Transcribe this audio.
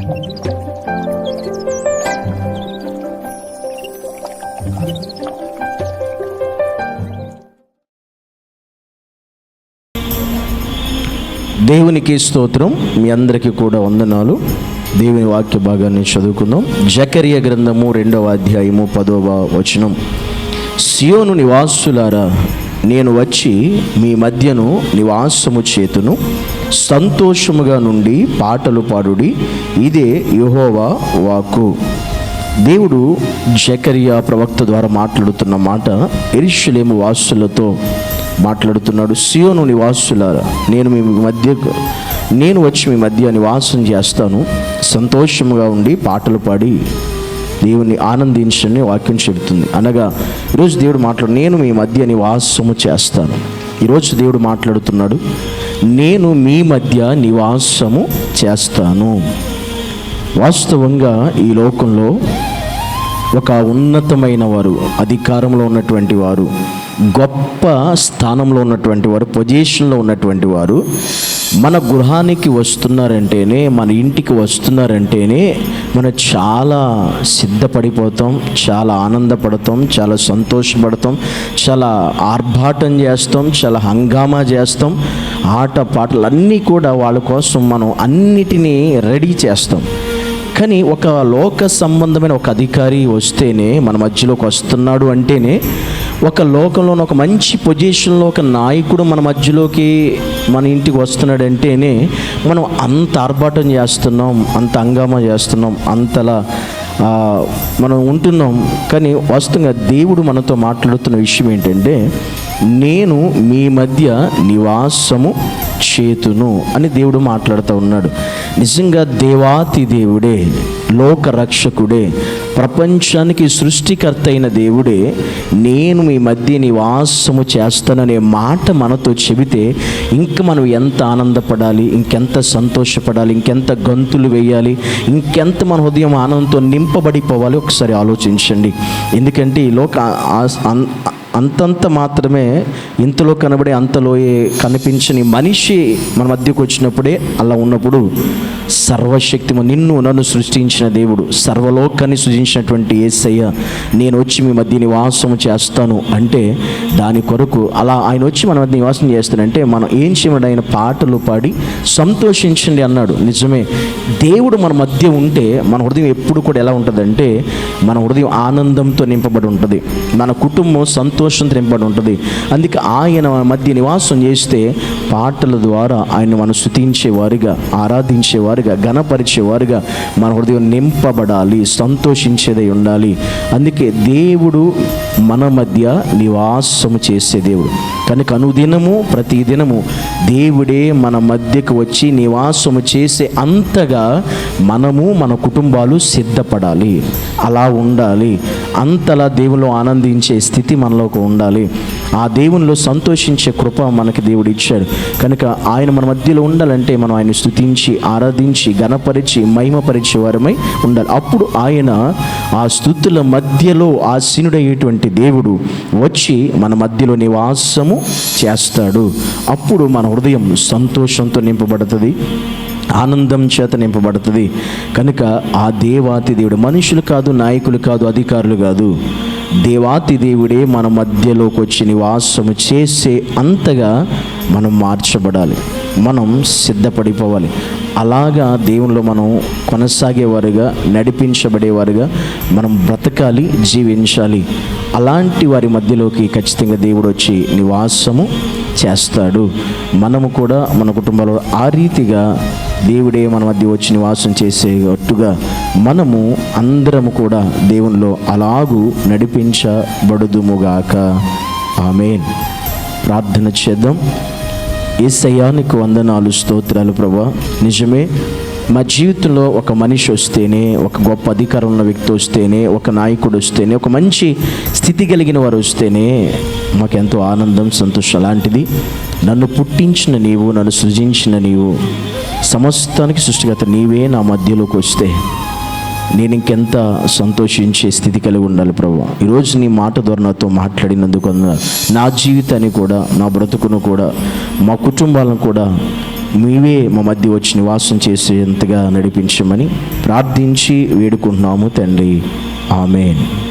దేవునికి స్తోత్రం. మీ అందరికీ కూడా వందనాలు. దేవుని వాక్య భాగాన్ని చదువుకుందాం. జకరియ గ్రంథము రెండవ అధ్యాయము పదవ వచనం. సియోను నివాసులారా నేను వచ్చి మీ మధ్యను నివాసము చేతును. సంతోషముగా నుండి పాటలు పాడుడి. ఇదే యహోవా వాకు దేవుడు జకరియా ప్రవక్త ద్వారా మాట్లాడుతున్న మాట ఎరిషులేము వాసులతో మాట్లాడుతున్నాడు. సియోను నివాసులారా నేను మీ మధ్య నేను వచ్చి మీ మధ్య నివాసం చేస్తాను. సంతోషముగా ఉండి పాటలు పాడి దేవుని ఆనందించని వాక్యం చెబుతుంది. అనగా ఈరోజు దేవుడు మాట్లాడు నేను మీ మధ్య నివాసము చేస్తాను. ఈరోజు దేవుడు మాట్లాడుతున్నాడు నేను మీ మధ్య నివాసము చేస్తాను. వాస్తవంగా ఈ లోకంలో ఒక ఉన్నతమైన వారు అధికారంలో ఉన్నటువంటి వారు గొప్ప స్థానంలో ఉన్నటువంటి వారు పొజిషన్లో ఉన్నటువంటి వారు మన గృహానికి వస్తున్నారంటేనే మన ఇంటికి వస్తున్నారంటేనే మనం చాలా సిద్ధపడిపోతాం చాలా ఆనందపడతాం చాలా సంతోషపడతాం చాలా ఆర్భాటం చేస్తాం చాలా హంగామా చేస్తాం ఆట పాటలు అన్నీ కూడా వాళ్ళ కోసం మనం అన్నిటినీ రెడీ చేస్తాం. కానీ ఒక లోక సంబంధమైన ఒక అధికారి వస్తేనే మన మధ్యలోకి వస్తున్నాడు అంటేనే ఒక లోకంలోని ఒక మంచి పొజిషన్లో ఒక నాయకుడు మన మధ్యలోకి మన ఇంటికి వస్తున్నాడంటేనే మనం అంత ఆర్భాటం చేస్తున్నాం అంత హంగామా చేస్తున్నాం అంతలా మనం ఉంటున్నాం. కానీ వాస్తవంగా దేవుడు మనతో మాట్లాడుతున్న విషయం ఏంటంటే నేను మీ మధ్య నివాసము చేతును అని దేవుడు మాట్లాడుతూ ఉన్నాడు. నిజంగా దేవాతి దేవుడే లోక రక్షకుడే ప్రపంచానికి సృష్టికర్త అయిన దేవుడే నేను మీ మధ్య నివాసము చేస్తాననే మాట మనతో చెబితే ఇంక మనం ఎంత ఆనందపడాలి ఇంకెంత సంతోషపడాలి ఇంకెంత గంతులు వేయాలి ఇంకెంత మన హృదయం ఆనందంతో నింపబడిపోవాలి ఒకసారి ఆలోచించండి. ఎందుకంటే ఈ లోక అంతంత మాత్రమే ఇంతలో కనబడే అంతలోయే కనిపించని మనిషి మన మధ్యకు వచ్చినప్పుడే అలా ఉన్నప్పుడు సర్వశక్తి నిన్ను నన్ను సృష్టించిన దేవుడు సర్వలోకాన్ని సృజించినటువంటి ఏసయ్య నేను వచ్చి మీ మధ్య నివాసం చేస్తాను. అంటే దాని కొరకు అలా ఆయన వచ్చి మన మధ్య నివాసం చేస్తానంటే మనం ఏం చేయమంటే ఆయన పాటలు పాడి సంతోషించండి అన్నాడు. నిజమే. దేవుడు మన మధ్య ఉంటే మన హృదయం ఎప్పుడు కూడా ఎలా ఉంటుందంటే మన హృదయం ఆనందంతో నింపబడి ఉంటుంది. మన కుటుంబం సంతోషంతో నింపబడి ఉంటుంది. అందుకే ఆయన మధ్య నివాసం చేస్తే పాటల ద్వారా ఆయన మనం స్థుతించేవారుగా వారుగా గణపరిచేవారుగా మన హృదయం నింపబడాలి సంతోషించేదై ఉండాలి. అందుకే దేవుడు మన మధ్య నివాసము చేసే దేవుడు. కనుక అనుదినము ప్రతిదినము దేవుడే మన మధ్యకు వచ్చి నివాసము చేసే అంతగా మనము మన కుటుంబాలు సిద్ధపడాలి. అలా ఉండాలి. అంతలా దేవులో ఆనందించే స్థితి మనలోకి ఉండాలి. ఆ దేవునిలో సంతోషించే కృప మనకి దేవుడు ఇచ్చాడు. కనుక ఆయన మన మధ్యలో ఉండాలంటే మనం ఆయన స్థుతించి ఆరాధించి గణపరిచి మహిమపరిచే వారమై ఉండాలి. అప్పుడు ఆయన ఆ స్థుతుల మధ్యలో ఆసీనుడయ్యేటువంటి దేవుడు వచ్చి మన మధ్యలో నివాసము చేస్తాడు. అప్పుడు మన హృదయం సంతోషంతో నింపబడుతుంది ఆనందం చేత నింపబడుతుంది. కనుక ఆ దేవాతి దేవుడు మనుషులు కాదు నాయకులు కాదు అధికారులు కాదు. దేవాతి దేవుడే మన మధ్యలోకి వచ్చి నివాసము చేసే అంతగా మనం మార్చబడాలి. మనం సిద్ధపడిపోవాలి. అలాగా దేవునిలో మనం కొనసాగేవారుగా నడిపించబడేవారుగా మనం బ్రతకాలి జీవించాలి. అలాంటి వారి మధ్యలోకి ఖచ్చితంగా దేవుడు వచ్చి నివాసము చేస్తాడు. మనము కూడా మన కుటుంబంలో ఆ రీతిగా దేవుడే మన మధ్య వచ్చి నివాసం చేసేటట్టుగా మనము అందరము కూడా దేవునిలో అలాగూ నడిపించబడుదుముగాక. ఆమెన్. ప్రార్థన చేద్దాం. ఏసయ్యానికి వందనాలు స్తోత్రాలు ప్రభా. నిజమే మా జీవితంలో ఒక మనిషి వస్తేనే ఒక గొప్ప అధికారం ఉన్న వ్యక్తి వస్తేనే ఒక నాయకుడు వస్తేనే ఒక మంచి స్థితి కలిగిన వారు వస్తేనే మాకెంతో ఆనందం సంతోషం అలాంటిది. నన్ను పుట్టించిన నీవు నన్ను సృజించిన నీవు సమస్తానికి సృష్టిగత నీవే నా మధ్యలోకి వస్తే. నేను ఇంకెంత సంతోషించే స్థితి కలిగి ఉండాలి ప్రభు. ఈరోజు నీ మాట ద్వారా నాతో మాట్లాడినందుకు నా జీవితాన్ని కూడా నా బ్రతుకును కూడా మా కుటుంబాలను కూడా మీవే మా మధ్య వచ్చి నివాసం చేసేంతగా నడిపించమని ప్రార్థించి వేడుకుంటున్నాము తండ్రి. ఆమెన్.